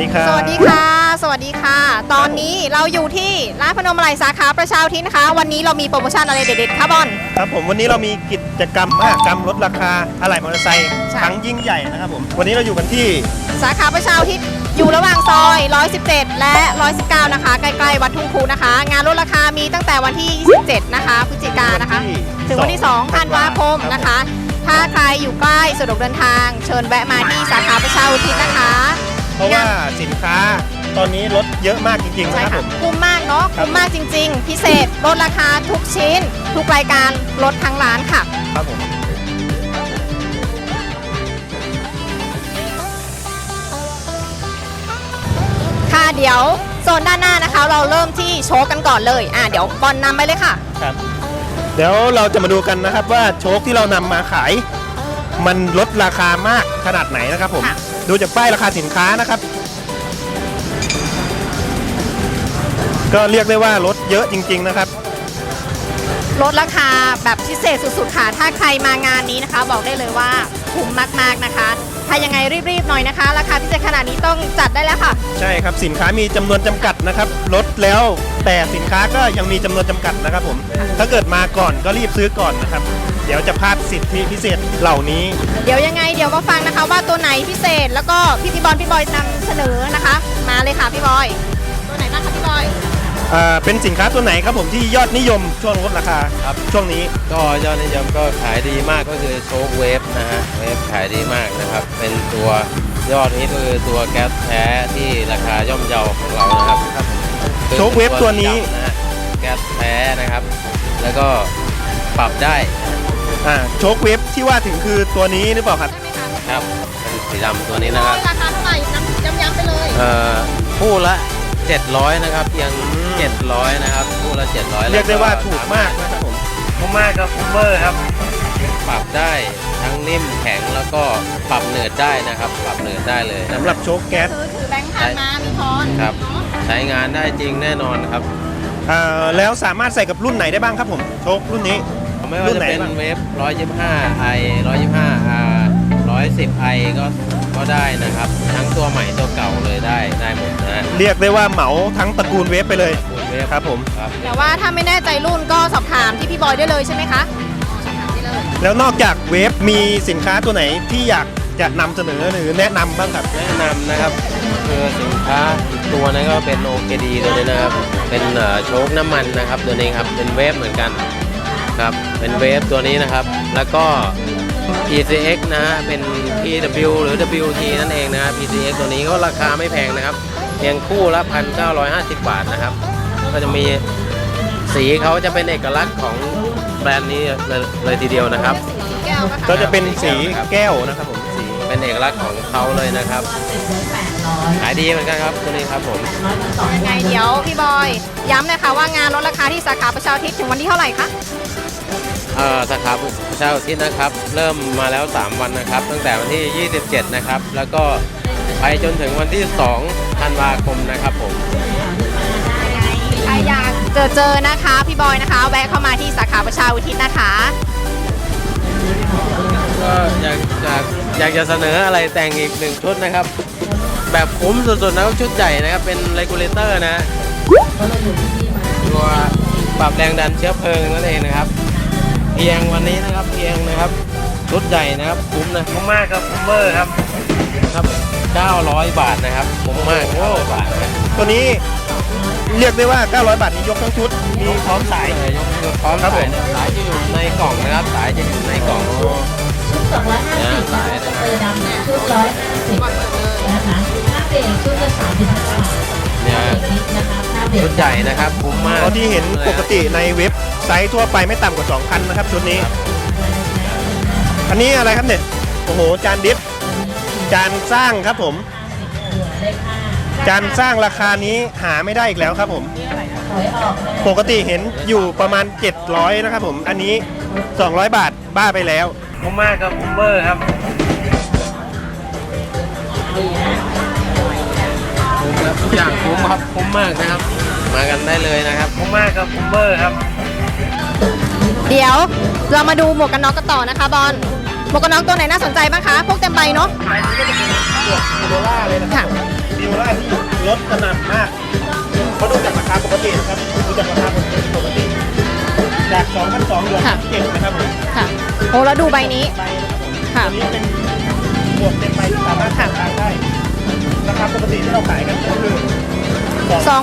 ดีครับ สวัสดีค่ะ สวัสดีค่ะ ตอนนี้เราอยู่ที่ร้านพนมอะไรสาขาประชาอุทิศนะคะ วันนี้เรามีโปรโมชั่นอะไรเด็ดๆคะบอล ครับผมวันนี้เรามีกิจกรรมมหกรรมลดราคาอะไหล่มอเตอร์ไซค์ใช่ ครั้งยิ่งใหญ่นะครับผมวันนี้เราอยู่กันที่สาขาประชาอุทิศอยู่ระหว่างซอย 117 และ 119 นะคะ ใกล้ๆ วัดทุ่งคูนะคะ งานลดราคามีตั้งแต่วันที่ 27 นะคะ พฤศจิกายนนะคะ ถึงวันที่2ธันวาคมนะคะ ถ้าใครอยู่ใกล้สะดวกเดินทาง เชิญแวะมาที่สาขาประชาอุทิศนะคะ เพราะว่าสินค้าตอนนี้ลดเยอะมากจริงๆใช่นะครับผค่ะม คุ้มมากเนาะครับ คุ้มมากจริง ๆ พิเศษลดราคาทุกชิ้น ทุกรายการลดทั้งร้านค่ะ ครับผม ค่ะเดี๋ยวโซนด้านหน้านะคะ เราเริ่มที่โชว์กันก่อนเลยอะเดี๋ยวบอลนำไปเลยค่ะ ครับ เดี๋ยวเราจะมาดูกันนะครับว่าโชคที่เรานำมาขาย มันลดราคามากขนาดไหนนะครับผม ค่ะ ดูจากป้ายราคาสินค้านะครับ ก็เรียกได้ว่าลดเยอะจริง ๆ นะครับ ลดราคาแบบพิเศษสุดๆค่ะ ถ้าใครมางานนี้นะคะ บอกได้เลยว่าคุ้มมากๆนะคะถ้ายังไงรีบๆหน่อยนะคะ ราคาพิเศษขนาดนี้ต้องจัดได้แล้วค่ะ ใช่ครับสินค้ามีจำนวนจำกัดนะครับลดแล้วแต่สินค้าก็ยังมีจำนวนจำกัดนะครับผมถ้าเกิดมาก่อนก็รีบซื้อก่อนนะครับ เดี๋ยวจะพลาดสิทธิพิเศษเหล่านี้ เดี๋ยวยังไงเดี๋ยวมาฟังนะคะว่าตัวไหนพิเศษแล้วก็พี่พี่บอลพี่บอยนำเสนอนะคะ มาเลยค่ะพี่บอย ตัวไหนบ้างคะพี่บอยอ่าเป็นสินค้าตัวไหนครับผมที่ยอดนิยมช่วงลดราคาครับ ช่วงนี้ ก็ยอดนิยมก็ขายดีมากก็คือโชคเวฟนะฮะเวฟขายดีมากนะครับ เป็นตัวยอดนี้ก็คือตัวแก๊สแท้ที่ราคาย่อมเยาของเรานะครับครับโชคเวฟตัวนี้ นะฮะแก๊สแท้นะครับ แล้วก็ปรับได้ อ่าโชคเวฟที่ว่าถึงคือตัวนี้หรือเปล่าครับได้ไหมคะครับเป็นสีดำตัวนี้นะครับราคาเท่าไหร่ย้ำย้ำๆไปเลยเอ่อคู่ละ 700 นะครับเพียง700 นะครับคู่ละ 700เรียกได้ว่าถูกมากนะครับผมคุ้มมากครับคุ้มเบอร์ครับ ปรับได้ทั้งนิ่มแข็งแล้วก็ปรับเนิร์ดได้นะครับปรับเนิร์ดได้เลยนะสำหรับโชคแก๊สซื้อถือแบงค์พันมามีทอนครับ เนาะใช้งานได้จริงแน่นอนครับ อ่าแล้วสามารถใส่กับรุ่นไหนได้บ้างครับผมโชครุ่นนี้ ไม่ว่าจะเป็นรุ่นไหนบ้างเวฟ125 i 125 r 110 i ก็ก็ได้นะครับ ทั้งตัวใหม่ตัวเก่าเลยได้ได้หมดนะฮะเรียกได้ว่าเหมาทั้งตระกูลเวฟไปเลยคุณเวฟครับผม ครับ แต่ว่าถ้าไม่แน่ใจรุ่นก็สอบถามที่พี่บอยได้เลยใช่ไหมคะสอบถามได้เลย แล้วนอกจากเวฟมีสินค้าตัวไหนที่อยากจะนำเสนอหรือแนะนำบ้างครับ แนะนำนะครับคือสินค้าอีกตัวนั้นก็เป็น OKD ตัวนี้นะครับ เป็นเอ่อโชคน้ำมันนะครับ ตัวนี้ครับเป็นเวฟเหมือนกัน ครับ เป็นเวฟตัวนี้นะครับ แล้วก็ PCX นะฮะ เป็น PW หรือ WT นั่นเองนะฮะ PCX ตัวนี้ก็ราคาไม่แพงนะครับ เพียงคู่ละ 1,950 บาทนะครับ ก็จะมีสีเขาจะเป็นเอกลักษณ์ของแบรนด์นี้เลยเลยทีเดียวนะครับสีแก้วปะคะก็จะเป็นสีครับแก้วนะครับผม สีเป็นเอกลักษณ์ของเขาเลยนะครับขายดีเหมือนกันครับตัวนี้ครับผมยังไงเดี๋ยวพี่บอย ย้ำนะคะว่างานลดราคาที่สาขาประชาอุทิศถึงวันที่เท่าไหร่คะเอ่อ สาขาประชาอุทิศนะครับ เริ่มมาแล้ว 3 วันนะครับ ตั้งแต่วันที่ 27 นะครับ แล้วก็ไปจนถึงวันที่ 2 ธันวาคมนะครับผมใครอยากเจอเจอนะคะ พี่บอยนะคะ แวะเข้ามาที่สาขาประชาอุทิศนะคะ ก็อยากอยากอยากจะเสนออะไรแต่งอีกหนึ่งชุดนะครับ แบบคุ้มสุดๆนะครับชุดใหญ่นะครับ เป็นเ e กูเลเตอร์นะฮะตัวปรับแรงดันเชื้อเพลิงนั่นเองนะครับ เพียงวันนี้นะครับเพียงนะครับชุดใหญ่นะครับคุ้มนะคุ้มมากครับคุ้มเบอร์ครับครับ 900 บาทนะครับคุ้มมาก900บาทนะตัวนี้เรียกได้ว่า 900 บาทนี้ยกทั้งชุด มีพร้อมสายเอ่อยกมือพร้อมครับผมสายเนี่ยสายจะอยู่ในกล่องนะครับ สายจะอยู่ในกล่องชุดสองร้อยห้าสิบนะคะเบอร์ดำเนี่ยชุดร้อยห้าสิบนะคะถ้าเบรกชุดละสามสิบห้าบาทเนี่ยนิดนะคะถ้าเบรชุกดใหญ่นะครับคุ้มมากเพราะที่เห็นปกติในเว็บ ไซต์ทั่วไปไม่ต่ำกว่า2คันนะครับชุดนี้ อันนี้อะไรครับเนี่ย โอ้โห จานดิฟ จานสร้างครับผมได้ค่าจานสร้างราคานี้หาไม่ได้อีกแล้วครับผมถอยออกเลยปกติเห็นอยู่ประมาณ 700 นะครับผม อันนี้ 200 บาทบ้าไปแล้วคุ้มมากครับคุ้มเบอร์ครับคุ้มครับทุกอย่างคุ้มครับคุ้มมากนะครับ มากันได้เลยนะครับคุ้มมากครับคุ้มเบอร์ครับ เดี๋ยวเรามาดูหมวกกันน็อกกันต่อนะคะบอลหมวกกันน็อกตัวไหนน่าสนใจบ้างคะ พวกเต็มใบเนาะบิโอล่าเลยนะครับค่ะบิโอล่าลดกระหน่ำมากเขาดูจากราคาปกตินะครับดูจากราคาปกติ จาก2,200เหลือค่ะ7นะครับผมค่ะโอ้แล้วดูใบนี้ใบนะครับผมค่ะตัวนี้เป็นบวกเต็มใบที่สามารถขายได้ราคาปกติที่เราขายกันก็คือสอง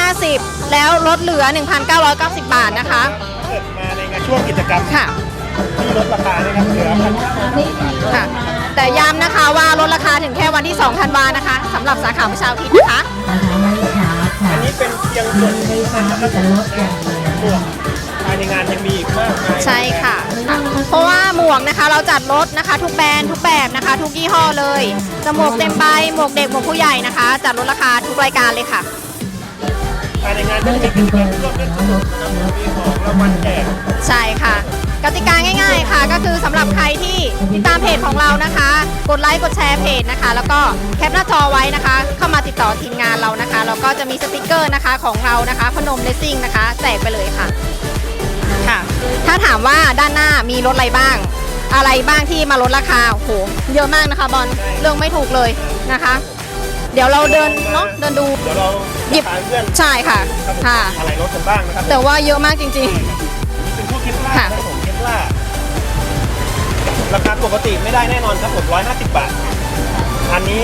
2,550 แล้วลดเหลือ 1,990 บาทนะคะ ช่วงกิจกรรมค่ะ ที่ลดราคานะครับเหลือพันเก้าร้อยบาทค่ะ แต่ย้ำนะคะว่าลดราคาถึงแค่วันที่ 2 ธันวานะคะสำหรับสาขาประชาธิปนะคะนะคะไม่ช้าค่ะอันนี้เป็นเพียงส่วนหนึ่งไม่ช้านะครับที่จะลดอย่างเดียวหมวกภายในงานยังมีอีกมากมายใช่ค่ะค่ะ เพราะว่าหมวกนะคะเราจัดลดนะคะ ทุกแบรนด์ทุกแบบนะคะ ทุกยี่ห้อเลยจะหมวกเต็มใบหมวกเด็กหมวกผู้ใหญ่นะคะ จัดลดราคาทุกรายการเลยค่ะ ภายในงานก็จะมีกิจกรรมร่วมเล่นสนุกนะครับมีของรางวัลแจกใช่ค่ะ กติกาง่ายๆค่ะ ก็คือสำหรับใครที่ติดตามเพจของเรานะคะ กดไลค์กดแชร์เพจนะคะ แล้วก็แคปหน้าจอไว้นะคะ เข้ามาติดต่อทีมงานเรานะคะแล้วก็จะมีสติกเกอร์นะคะของเรานะคะพนมเลสซิ่งนะคะแจกไปเลยค่ะค่ะ ถ้าถามว่าด้านหน้ามีรถอะไรบ้าง อะไรบ้างที่มาลดราคาโอ้โหเยอะมากนะคะบอลเรื่องไม่ถูกเลยนะคะ เดี๋ยวเราเดินเนาะเดินดู เดี๋ยวเรา หยิบพาเพื่อนใช่ค่ะครับผมค่ะอะไรรถกันบ้างนะครับแต่ว่าเยอะมากจริงเป็นพวกเคปล่าค่ะครับผมเคปล่าราคาปกติไม่ได้แน่นอนครับผม150 บาท อันนี้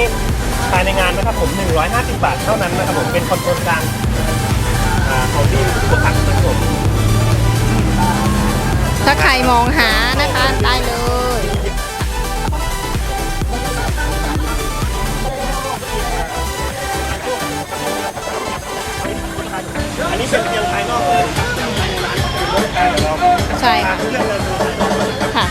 ภายในงานนะครับผม 150 บาทเท่านั้นนะครับผมเป็นคอนโทรลกลางอ่าของที่ผู้พักนะครับผมๆถ้าใครมองหานะคะ ได้เลย อันนี้เป็นเพียงภายนอกเลยครับภายในร้านคือรถแต่เราใช่ค่ะพาเพื่อนเดินดูภายนอกนะครับค่ะ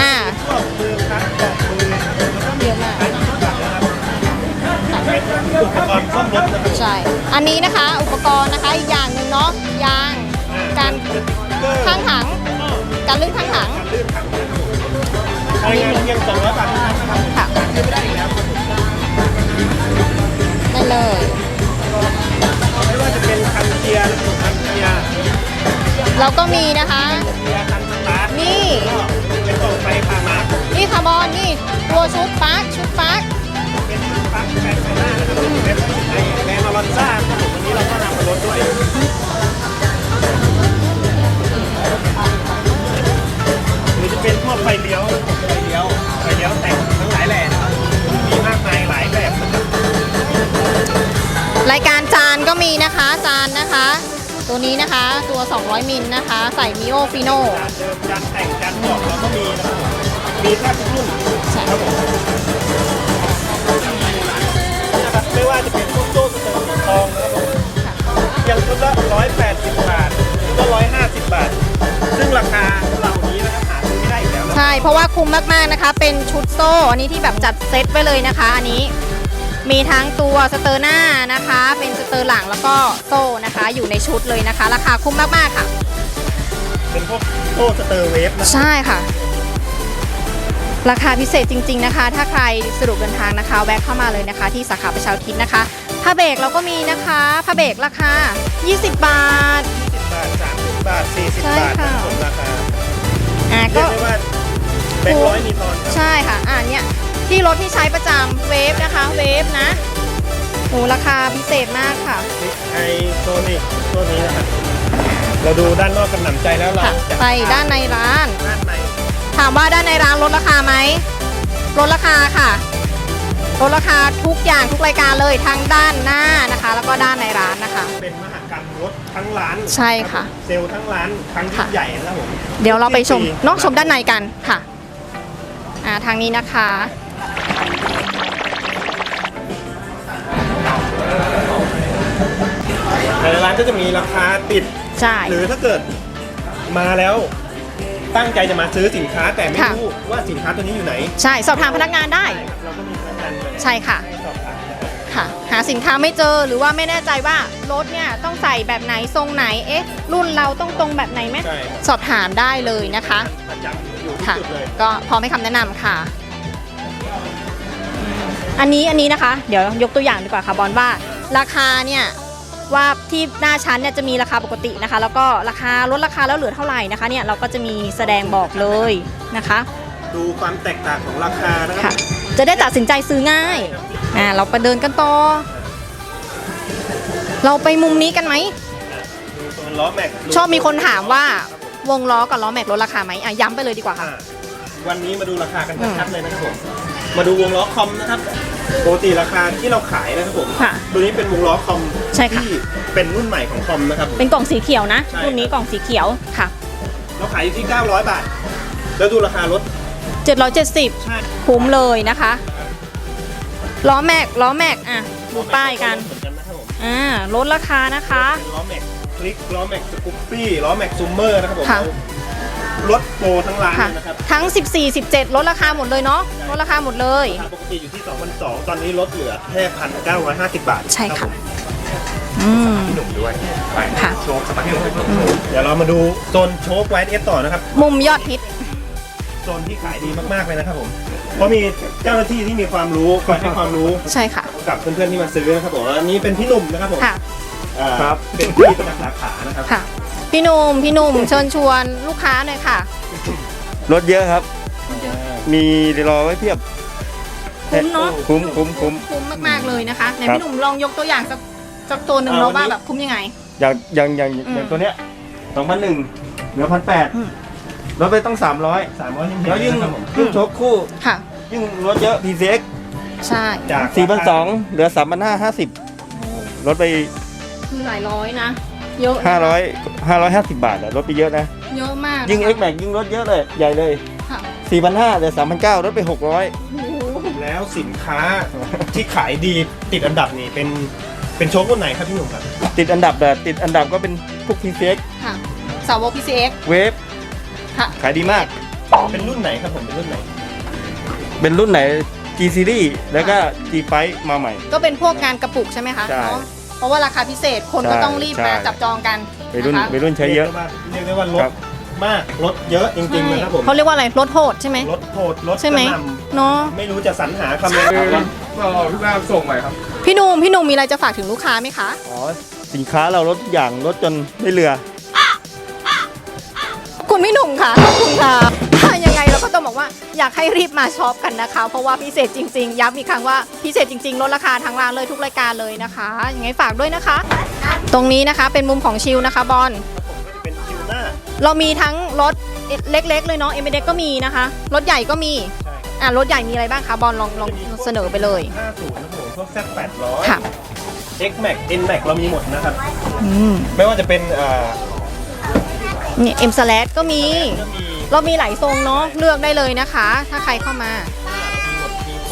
อ่าพวกมือครับเบาะมือแล้วก็เยอะมากขายทุกอย่างนะครับเป็นอุปกรณ์ซ่อมรถนะครับใช่ อันนี้นะคะอุปกรณ์นะคะอีกอย่างหนึ่งเนาะยางการสติ๊กเกอร์ข้างถัง การลื่นข้างถังการลื่นถังภายในงานเพียง200บาทเท่านั้นนะครับค่ะซื้อไม่ได้อีกแล้วครับผมได้เลย กียร์คันเกียร์เราก็มีนะคะ เกียร์คันสตาร์ทนี่ ก็เป็นตรงไฟพามานี่คาร์บอนนี่ตัวชุดปลั๊กชุดปลั๊กเป็นปลั๊กแบนไฟหน้านะครับเป็นไอแบรนด์อลอนซ่าครับผม ตัวนี้นะคะ ตัว 200 มิลนะคะ ใส่มิโอฟิโนจานเดิมจานแต่งจานบอกเราก็มีนะครับมีแทบทุกรุ่นใช่ครับผมนะครับไม่ว่าจะเป็นพวกโซ่สเตอร์สีทองนะครับผมอย่างชุดละ180 บาทชุดละ150 บาท ซึ่งราคาเหล่านี้นะครับหาซื้อไม่ได้อีกแล้วนะใช่ เพราะว่าคุ้มมากๆนะคะ เป็นชุดโซ่ อันนี้ที่แบบจัดเซตไว้เลยนะคะ อันนี้ มีทั้งตัวสเตอร์หน้านะคะ เป็นสเตอร์หลังแล้วก็โซ่นะคะ อยู่ในชุดเลยนะคะ ราคาคุ้มมากๆค่ะ เป็นพวกโซ่สเตอร์เวฟนะใช่ค่ะ ราคาพิเศษจริง ๆนะคะ ถ้าใครสะดวกเดินทางนะคะ แวะเข้ามาเลยนะคะ ที่สาขาประชาอุทิศนะคะผ้าเบรกเราก็มีนะคะผ้าเบรกราคา 20 บาท20บาท30บาท40ใช่บาทค่ะนะครับผมราคาอ่าเรียก็กได้ว่าแบงค์ร้อยมีทอนครับ ใช่ค่ะ อ่าเนี่ย ที่รถที่ใช้ประจำเวฟนะคะเวฟนะโอ้ราคาพิเศษมากค่ะนี่ไอโซนี่ตัวนี้นะครับเราดูด้านนอกกันหนำใจแล้วเราค่ะจะไปด้านในร้าน ด้านในถามว่าด้านในร้านลดราคาไหมลดราคาค่ะลดราคาทุกอย่างทุกรายการเลยทั้งด้านหน้านะคะ แล้วก็ด้านในร้านนะคะ เป็นมหกรรมรถทั้งร้านใช่ค่ะเซลล์ทั้งร้านทั้งยิ่ค่ะงใหญ่นะครับผม เดี๋ยวเราไปชมปีนอกชมด้านในกันค่ะอ่าทางนี้นะคะ แต่ละร้านก็จะมีราคาติด ใช่ หรือถ้าเกิดมาแล้วตั้งใจจะมาซื้อสินค้าแต่ไม่ค่ะ รู้ว่าสินค้าตัวนี้อยู่ไหนใช่สอบถามพนักงานได้ เราก็มีประกันเลยใช่ค่ะ ให้สอบถามนะครับค่ะ หาสินค้าไม่เจอหรือว่าไม่แน่ใจว่ารถเนี่ยต้องใส่แบบไหนทรงไหนเอ๊ะ รุ่นเราต้องตรงแบบไหนไหมใช่ครับสอบถามได้เลยนะคะ ประจำอยู่ทุกค่ะ จุดเลย ก็พร้อมให้คำแนะนำค่ะ อันนี้อันนี้นะคะ เดี๋ยวยกตัวอย่างดีกว่าค่ะบอลว่า ราคาเนี่ยว่าที่หน้าชั้นเนี่ยจะมีราคาปกตินะคะ แล้วก็ราคาลดราคาแล้วเหลือเท่าไหร่นะคะเนี่ยเราก็จะมีแสดงบอกเลยนะคะ ดูความแตกต่างของราคานะครัค่ะจะได้ตัดสินใจซื้อง่ายอ่าเราไปเดินกันต่อ เราไปมุมนี้กันไหม ดูโซนล้อแม็กชอบมีคนถามว่าวงล้อกับล้อแม็กลดราคาไหมอะย้ำไปเลยดีกว่าค่ะ อ่าวันนี้มาดูราคากันอืมชัดๆเลยนะครับผม มาดูวงล้อคอมนะครับปกติราคาที่เราขายนะครับผมค่ะตัวนี้เป็นวงล้อคอมใช่ค่ะ ที่เป็นรุ่นใหม่ของคอมนะครับผม เป็นกล่องสีเขียวนะใช่ รุ่นนี้กล่องสีเขียวค่ะ เราขายอยู่ที่ 900 บาท แล้วดูราคารถ770 ใช่คุ้มเลยนะคะล้อแม็กล้อแม็กอะดูป้ายกันเหมือนกันนะครับผมอ่าลดราคานะคะ เป็นล้อแม็กคลิกล้อแม็กสกูปปี้ล้อแม็กซูมเมอร์นะครับผมค่ะร ถโปรทั้งร้านค่ะ เลยนะครับทั้ง 14 17 ลดราคาหมดเลยเนาะลดราคาหมดเลย ราคาปกติอยู่ที่ 2,200 ตอนนี้ลดเหลือแค่ 1,950 บาทใช่รัค่ะบผมอืม พี่หนุ่มด้วยไปค่ะ โชว์สปาเกตตี้เดี๋ยวเรามาดูโซนโชคไวท์เอสต่อนะครับ มุมยอดฮิต โซนที่ขายดีมากๆเลยนะครับผม เพราะมีเจ้าหน้าที่ที่มีความรู้คอยให้ความรู้ใช่ค่ะ กับเพื่อนๆที่มาซื้อนะครับผมอันนี้เป็นพี่หนุ่มนะครับผมค่ะ อ่าเป็นพี่ประจำสาขานะครับ ค่ะ พี่หนุ่มพี่หนุ่มเชิญชวนลูกค้าหน่อยค่ะ รถเยอะครับ มีรอไว้เพียบ คุ้มเนาะคุ้มคุ้มคุ้มคุ้มมากๆเลยนะคะไหนครับพี่หนุ่มลองยกตัวอย่างสักสักตัวหนึ่งเนาะว่าแบบคุ้มยังไง อย่างอย่างอย่างอืมอย่างตัวเนี้ยสองพันหนึ่งเหลือพันแปดอืมรถไปต้องสามร้อย300ยังเห็นแล้วยิ่งนะครับผมยิ่งโชคคู่ค่ะ ยิ่งรถเยอะ PCX ใช่จากสี่พันสองเหลือสามพันห้าห้าสิบลดไปคือหลายร้อยนะ เยอะห้าร้อยห้าร้อยห้าสิบบาทอะลดไปเยอะนะ เยอะมากนะคะยิ่ง X Max ยิ่งลดเยอะเลย ใหญ่เลยค่ะสี่พันห้าเหลือสามพันเก้าลดไปหกร้อยโอ้โหแล้วสินค้าที่ขายดีติดอันดับนี่เป็นเป็นโชครุ่นไหนครับพี่หนุ่มครับ ติดอันดับแบบติดอันดับก็เป็นพวก PCX ค่ะสาวก PCX เวฟค่ะขายดีมาก เป็นรุ่นไหนครับผมเป็นรุ่นไหน เป็นรุ่นไหน G Series แล้วก็ G Five มาใหม่ ก็เป็นพวกงานกระปุกใช่ไหมคะใช่ เนาะ เพราะว่าราคาพิเศษคนก็ใช่ต้องรีบมาใช่จับจองกันไปรุ่นนะคะไปรุ่นใช้เยอะ เรียกได้ว่าเรียกได้ว่ารถครับมากรถเยอะจริงๆนะครับผมเขาเรียกว่าอะไรรถโหดใช่ไหมรถโหดรถใช่ไหมกระนเนาะำไม่รู้จะสรรหาคำไหนครับพี่หนุ่มพี่หนุ่มมีอะไรจะฝากถึงลูกค้าไหมคะอ๋อสินค้าเราลดทุกอย่างลดจนไม่เหลือขอบคุณพี่หนุ่มค่ะขอบคุณค่ะ ถ้ายังไงเราก็ต้องบอกว่าอยากให้รีบมาช็อปกันนะคะ เพราะว่าพิเศษจริง ๆ ย้ำอีกครั้งว่าพิเศษจริงๆลดราคาทั้งร้านเลยทุกรายการเลยนะคะยังไงฝากด้วยนะคะ ตรงนี้นะคะเป็นมุมของชิลนะคะบอลก็จะเป็นคิวหน้า เรามีทั้งรถเล็ก ๆ เลยเนาะเอ็มเด็กก็มีนะคะรถใหญ่ก็มีใช่ครับอะรถใหญ่มีอะไรบ้างคะบอลลองลองเสนอไปเลย50นะครับผมพวก Z 800ค่ะ X Max N Max เรามีหมดนะครับ อืมไม่ว่าจะเป็นเอ่อเนี่ยเอ็มสแลก็มี ก็มี เรามีหลายทรงเนาะเลือกได้เลยนะคะ ถ้าใครเข้ามา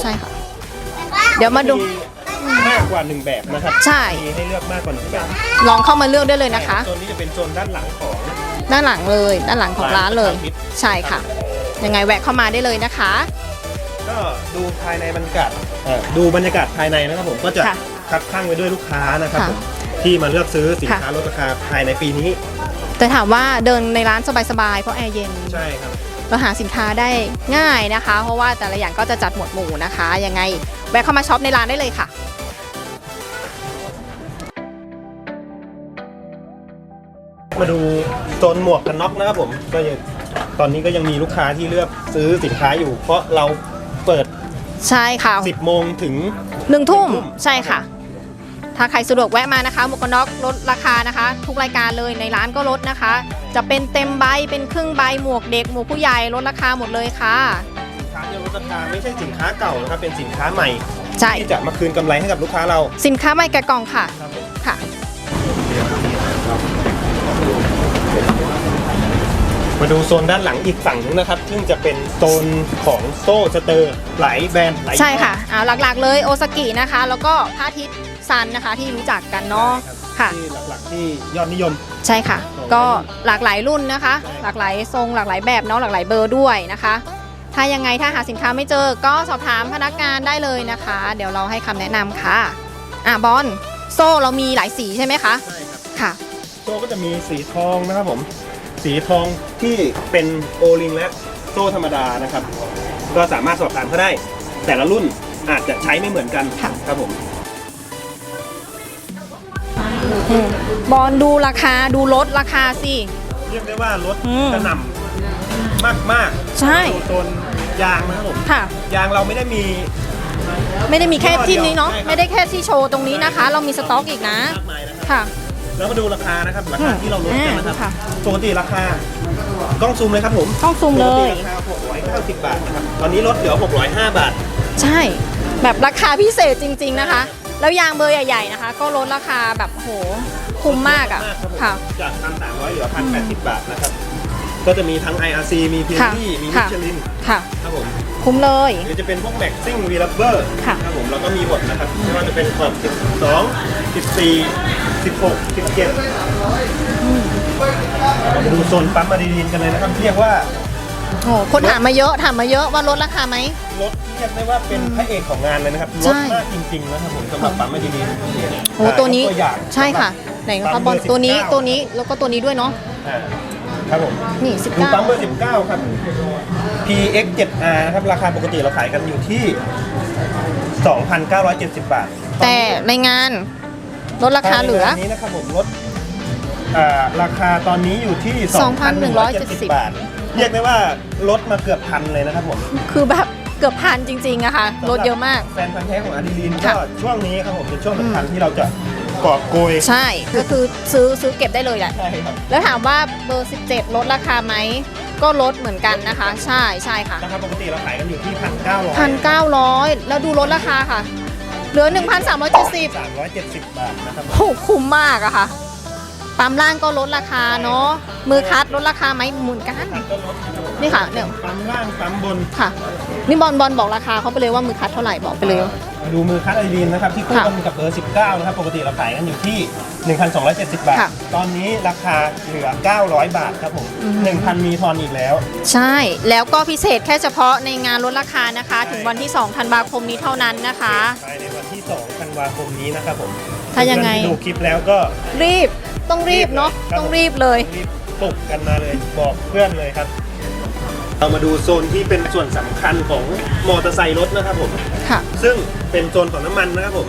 ใช่ค่ะ เดี๋ยวมาดู มากกว่าหนึ่งแบบนะครับใช่ มีให้เลือกมากกว่าหนึ่งแบบลองเข้ามาเลือกได้เลยนะคะ โซนนี้จะเป็นโซนด้านหลังของด้านหลังเลย ด้านหลังของร้านเลยประชาธิปใช่ค่ะ ยังไงแวะเข้ามาได้เลยนะคะ ก็ดูภายในบรรยากาศเอ่อดูบรรยากาศภายในนะครับผมก็จะค่ะคับข้างไว้ด้วยลูกค้านะครับค่ะผมที่มาเลือกซื้อสินค่ะ ค้าลดราคาภายในปีนี้ แต่ถามว่าเดินในร้านสบายๆ เพราะแอร์เย็น ใช่ครับ เราหาสินค้าได้ง่ายนะคะ เพราะว่าแต่ละอย่างก็จะจัดหมวดหมู่นะคะ ยังไงแวะเข้ามาช็อปในร้านได้เลยค่ะมาดูโซนหมวกกันน็อกนะครับผมก็ยังตอนนี้ก็ยังมีลูกค้าที่เลือกซื้อสินค้าอยู่ เพราะเราเปิดใช่ค่ะ10โมงถึงหนึ่งทุ่มหนึ่งทุ่มใช่ค่ะ ถ้าใครสะดวกแวะมานะคะหมวกกันน็อกลดราคานะคะ ทุกรายการเลยในร้านก็ลดนะคะ จะเป็นเต็มใบเป็นครึ่งใบหมวกเด็กหมวกผู้ใหญ่ลดราคาหมดเลยค่ะสินค้าที่ลดราคาไม่ใช่สินค้าเก่านะครับเป็นสินค้าใหม่ใช่ที่จะมาคืนกำไรให้กับลูกค้าเราสินค้าใหม่แกะกล่องค่ะครับผมค่ะ มาดูโซนด้านหลังอีกฝั่งนึงนะครับ ซึ่งจะเป็นโซนของโซ่สเตอร์หลายแบรนด์หลายใช่ค่ะอ่าหลักๆเลยโอซากินะคะ แล้วก็พระอาทิตย์ ซันนะคะที่รู้จักกันเนาะค่ะ ที่หลักๆที่ยอดนิยม ใช่ค่ะ ก็หลากหลายรุ่นนะคะ หลากหลายทรงหลากหลายแบบเนาะหลากหลายเบอร์ด้วยนะคะ ถ้ายังไงถ้าหาสินค้าไม่เจอก็สอบถามพนักงานได้เลยนะคะ เดี๋ยวเราให้คำแนะนำค่ะอะบอลโซ่เรามีหลายสีใช่ไหมคะใช่ครับค่ะ โซ่ก็จะมีสีทองนะครับผม สีทองที่เป็นโอลิงและโซ่ธรรมดานะครับ ก็สามารถสอบถามเขาได้ แต่ละรุ่นอาจจะใช้ไม่เหมือนกันค่ะครับผม อืมบอลดูราคาดูลดราคาสิ เรียกได้ว่ารถอืมกระหน่ำมากๆใช่โซนยางนะครับผมค่ะ ยางเราไม่ได้มี ไม่ได้มีแค่ที่นี้เนาะไม่ได้แค่ที่โชว์ตรงนี้นะคะ เรามีสต็อกอีกนะ มากมายนะครับค่ะ แล้วมาดูราคานะครับราคาที่เราลดกันนะคอ่าค่ะรับปกติราคากล้องซูมเลยครับผมกล้องซูมเลย ปกติราคา690 บาทนะครับตอนนี้ลดเหลือ 605 บาท ใช่ แบบราคาพิเศษจริง ๆนะคะ แล้วยางเบอร์ใหญ่ ๆนะคะ ก็ลดราคาแบบโหคุ้มมากอะครับผมค่ะ จาก1,300เหลือ1,080บาทนะครับ ก็จะมีทั้ง IRC มี p ค่ะ p มีมิค่ะ ชลินค่ะ ครับผมคุ้มเลย หรือจะเป็นพวกแม็กซิ่งวีลับเบอร์ค่ะ ครับผมแล้วก็มีหมดนะครับไม่ว่าจะเป็นขอบ12 14 16 17เรามาดูโซนปั๊มมาดีนกันเลยนะครับ เรียกว่า โอ้คนถามมาเยอะถามมาเยอะว่าลดราคาไหม รถเรียกได้ว่าเป็นพระเอกของงานเลยนะครับรใช่ ถมากจริงๆนะครับผมสำหรับปั๊มมาดีนโอ้ตัวนี้ตัวอย่างใช่ค่ะ ไหนนะคะบอลตัวนี้ตัวนี้แล้วก็ตัวนี้ด้วยเนาะอ่าครับผมนี่ ดูปั๊มเบอ19ร์ 19 ครับ PX 7R นะครับราคาปกติเราขายกันอยู่ที่ 2,970 บาทแต่ในงานลดราคาเหลือนนี้นะครับผมลดอ่าราคาตอนนี้อยู่ที่ 2,170บาท เรียกได้ว่าลดมาเกือบพันเลยนะครับผมคือแบบเกือบพันจริงๆอะค่ะลดเยอะมาก แฟนพันธ์แท้ของอาดิลินค่ะก็ช่วงนี้ครับผมเป็นช่วงสำคัญที่เราจะกอบโกยใช่ก็คือซื้อซื้อเก็บได้เลยแหละ ใช่ครับแล้วถามว่าเบอร์ 17 ลดราคาไหม ก็ลดเหมือนกันนะคะ ใช่ใช่ค่ะ ราคาปกติเราขายกันอยู่ที่1,900 1,900 แล้วดูลดราคาค่ะ เหลือ 1,370 370บาทนะครับโหคุ้มมากอะค่ะ ปั๊มล่างก็ลดราคาเนาะมือคัดลดราคาไหมหมุนกันก็ลดนะครับผมนี่ค่ะเนี่ยปั๊มล่างปั๊มบนค่ะ นี่บอลบอลบอกราคาเขาไปเลยว่ามือคัดเท่าไหร่บอกไปเลยมาดูมือคัดไอรีนนะครับที่คู่ค่ะกันกับเบอร์ 19 นะครับ ปกติเราขายกันอยู่ที่ 1,270 บาทค่ะตอนนี้ราคาเหลือ 900 บาทครับผมอืม1,000 มีทอนอีกแล้ว ใช่แล้วก็พิเศษแค่เฉพาะในงานลดราคานะคะ ถึงวันที่2ธันวาคมนี้เท่านั้นนะคะภายในวันที่2ธันวาคมนี้นะครับผมถ้ายังไงเพื่อนๆที่ดูคลิปแล้วก็รีบ ต้องรีบเนาะครับต้องรีบเลย รีบปลุกกันมาเลยบอกเพื่อนเลยครับ เรามาดูโซนที่เป็นส่วนสำคัญของมอเตอร์ไซค์รถนะครับผม ค่ะ ซึ่งเป็นโซนของน้ำมันนะครับผม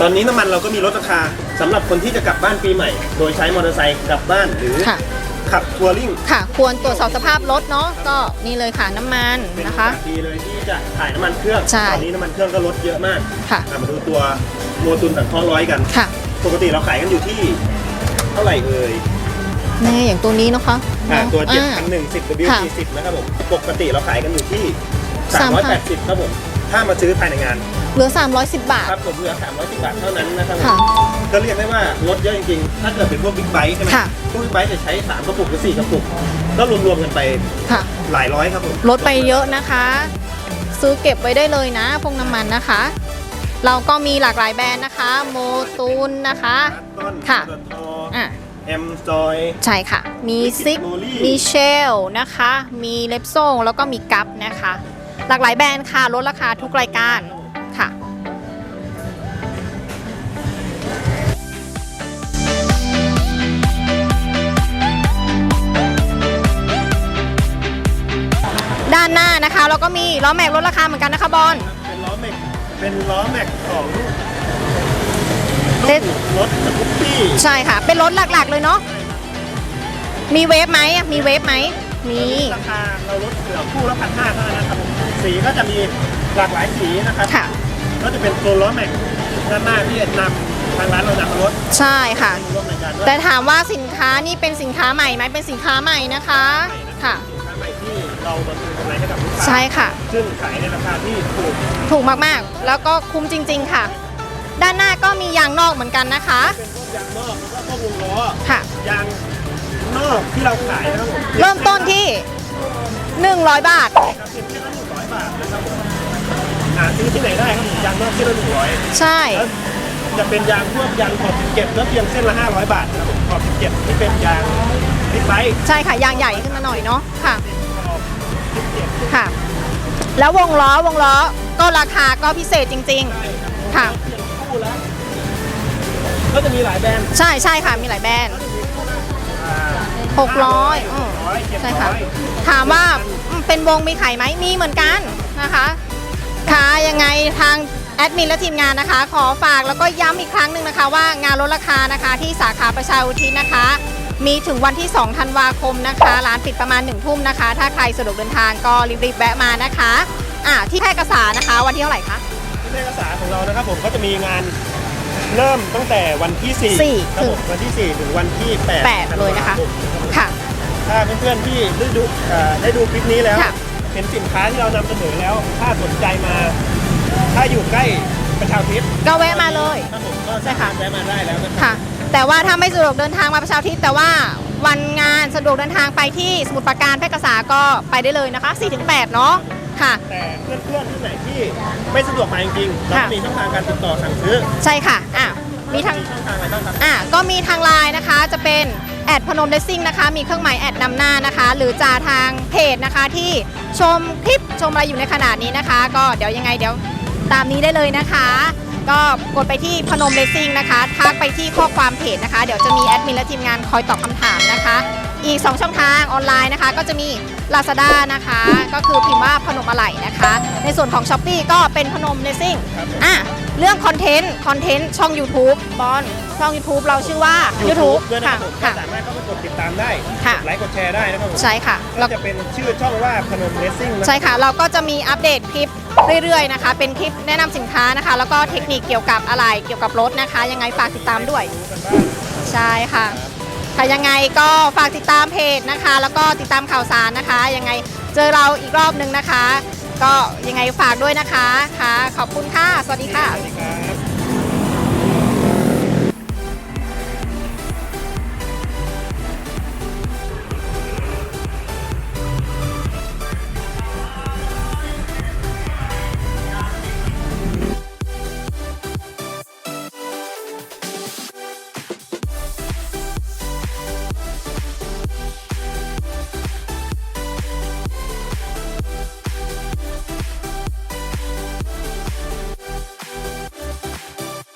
ตอนนี้น้ำมันเราก็มีลดราคาสำหรับคนที่จะกลับบ้านปีใหม่ โดยใช้มอเตอร์ไซค์กลับบ้านหรือค่ะ ขับทัวริงค่ะ ควรตรวจสอบสภาพรถเนาะก็นี่เลยค่ะน้ำมันเป็นโอนะคะ กาสดีเลยที่จะถ่ายน้ำมันเครื่อง ใช่ ตอนนี้น้ำมันเครื่องก็ลดเยอะมากค่ะ อะมาดูตัวโมตุนสังเคราะห์ร้อยกัน ค่ะ ปกติเราขายกันอยู่ที่เท่าไหร่เอ่ยนี่อย่างตัวนี้นะคะอ่าตัวอ่า7,010ค่ะ W40 นะครับผมปกติเราขายกันอยู่ที่3,000 380ครับผมถ้ามาซื้อภายในงานเหลือ 310 บาท ครับผมเหลือ 310 บาทเท่านั้นนะครับผมค่ะก็เรียกได้ว่าลดเยอะจริงๆ ถ้าเกิดเป็นพวกบิ๊กไบค์ใช่ไหมค่ะพวกบิ๊กไบค์จะใช้ 3 กระปุกหรือ 4 กระปุก ก็รวมๆกันไปค่ะหลายร้อยครับผม ลดไปเยอะนะคะ ซื้อเก็บไว้ได้เลยนะพวกน้ำมันนะคะ เราก็มีหลากหลายแบรนด์นะคะ โมตูนนะคะ ต้นค่ะปตทอะ เอ็มซอย ใช่ค่ะ มีซิก Molly มีเชลนะคะ มีเลปโซงแล้วก็มีกัปนะคะ หลากหลายแบรนด์ค่ะ ลดราคาทุกรายการค่ะ ด้านหน้านะคะ เราก็มีล้อแม็กลดราคาเหมือนกันนะคะบอล เป็นล้อแม็ก เป็นล้อแม็กของเล็กรถสกูปปี้ใช่ค่ะ เป็นรถหลักๆเลยเนาะ มีเวฟไหมอะมีเวฟไหม มี ราคาเราลดเหลือคู่ละพันห้าเท่านั้นนะครับผมสีก็จะมีหลากหลายสีนะครับ ค่ะ ก็จะเป็นตัวล้อแม็กด้านหน้าที่นำทางร้านเรานำมาลดใช่ค่ะ ร่วมในการด้วยแต่ถามว่าสินค้านี่เป็นสินค้าใหม่ไหมเป็นสินค้าใหม่นะคะ ค่ะสินค้าใหม่ที่ เรามาคืนกำไรให้กับลูกค้าใช่ค่ะ ซึ่งขายในราคาที่ถูกถูกมากๆ แล้วก็คุ้มจริง ๆ ค่ะ ด้านหน้าก็มียางนอกเหมือนกันนะคะ เป็นพวกยางนอกแล้วก็พวกวงล้อค่ะ ยางนอกที่เราขายนะครับผมเริ่มต้นที่ 100 บาท ครับเพียงแค่ละหนึ่งร้อยบาทนะครับผมหาซื้อที่ไหนได้ครับผมยางนอกที่ละหนึ่งร้อยใช่ แล้วจะเป็นยางพวกยางขอบเก็บแล้วเพียงเส้นละ500บาทนะครับผมขอบเก็บที่เป็นยางบิ๊กไบค์ใช่ค่ะ ยางใหญ่ขึ้นมาหน่อยเนาะค่ะขอบ17 ค่ะ แล้ววงล้อวงล้อก็ราคาก็พิเศษจริง ๆ ค่ะเปลี่ยนคู่แล้วก็จะมีหลายแบรนด์ใช่ใช่ค่ะมีหลายแบรนด์อ่าหกร้อยอืม ร้อยเจ็ดใช่ร้ค่ะอยถามว่าอืมเป็นวงมีไข่ไหมมีเหมือนกันนะคะค่ะยังไงทางแอดมินและทีมงานนะคะ ขอฝากแล้วก็ย้ำอีกครั้งหนึ่งนะคะ ว่างานลดราคานะคะที่สาขาประชาอุทิศนะคะ มีถึงวันที่ 2 ธันวาคมนะคะ ร้านปิดประมาณ 1 ทุ่มนะคะ ถ้าใครสะดวกเดินทางก็รีบๆแวะมานะคะอ่าที่แพร่กษานะคะ วันที่เท่าไหร่คะที่แม่กษาของเรานะครับผมก็จะมีงานเริ่มตั้งแต่วันที่สี่4ครับผมวันที่ 4 ถึงวันที่8แปดเลยนะคะค่ะถ้าเพื่อนๆที่ได้ดูเอ่อได้ดูคลิปนี้แล้วค่ะเห็นสินค้าที่เรานำเสนอแล้ว ถ้าสนใจมา ถ้าอยู่ใกล้ประชาธิปก็แวะมาเลยครับผมก็ใช่ค่ะแวะมาได้แล้วนะครับค่ะ แต่ว่าถ้าไม่สะดวกเดินทางมาประชาธิปแต่ว่าวันงานสะดวกเดินทางไปที่สมุทรปราการแพร่กษาก็ไปได้เลยนะคะ 4-8 เนาะค่ะ แต่เพื่อนๆที่ไหนที่ไม่สะดวกมาจริงๆเราค่ะก็มีช่องทางการติดต่อสั่งซื้อใช่ค่ะอะมีทาง ช่องทางอะไรบ้างครับ อะก็มีทางไลน์นะคะจะเป็นแอดพนมเดซซิ่งนะคะ มีเครื่องหมายแอดนำหน้านะคะ หรือจะทางเพจนะคะที่ชมคลิปชมอะไรอยู่ในขณะนี้นะคะ ก็เดี๋ยวยังไงเดี๋ยวตามนี้ได้เลยนะคะ ก็กดไปที่พนมเดซซิ่งนะคะ ทักไปที่ข้อความเพจนะคะ เดี๋ยวจะมีแอดมินและทีมงานคอยตอบคำถามนะคะ อีก 2 ช่องทางออนไลน์นะคะ ก็จะมี Lazada นะคะ ก็คือพิมพ์ว่าพนมอะไหล่นะคะ ในส่วนของ s h อ p e e ก็เป็นพนมเลซิ่งอะเรื่องคอนเทนต์คอนเทนต์ช่อง YouTube บอลช่อง YouTube เราชื่อว่า YouTube ด้วยนะคค่ะรับผมก็ค่ะสามารถเข้าไปกด ติดตามได้ค่ะกดไลค์กดแชร์ได้นะครับผมใช่ค่ะก็เราจะเป็นชื่อช่องว่าพนมเลสซิ่งนะใช่ค่ะ เราก็จะมีอัปเดตคลิปเรื่อยๆนะคะ เป็นคลิปแนะนำสินค้านะคะ แล้วก็เทคนิคเกี่ยวกับอะไรเกี่ยวกับรถนะคะ ยังไงฝากติดตามด้วยใช่ค่ะค่ะยังไงก็ฝากติดตามเพจนะคะ แล้วก็ติดตามข่าวสารนะคะ ยังไงเจอเราอีกรอบนึงนะคะ ก็ยังไงฝากด้วยนะคะ ค่ะ ขอบคุณค่ะ สวัสดีค่ะ สวัสดี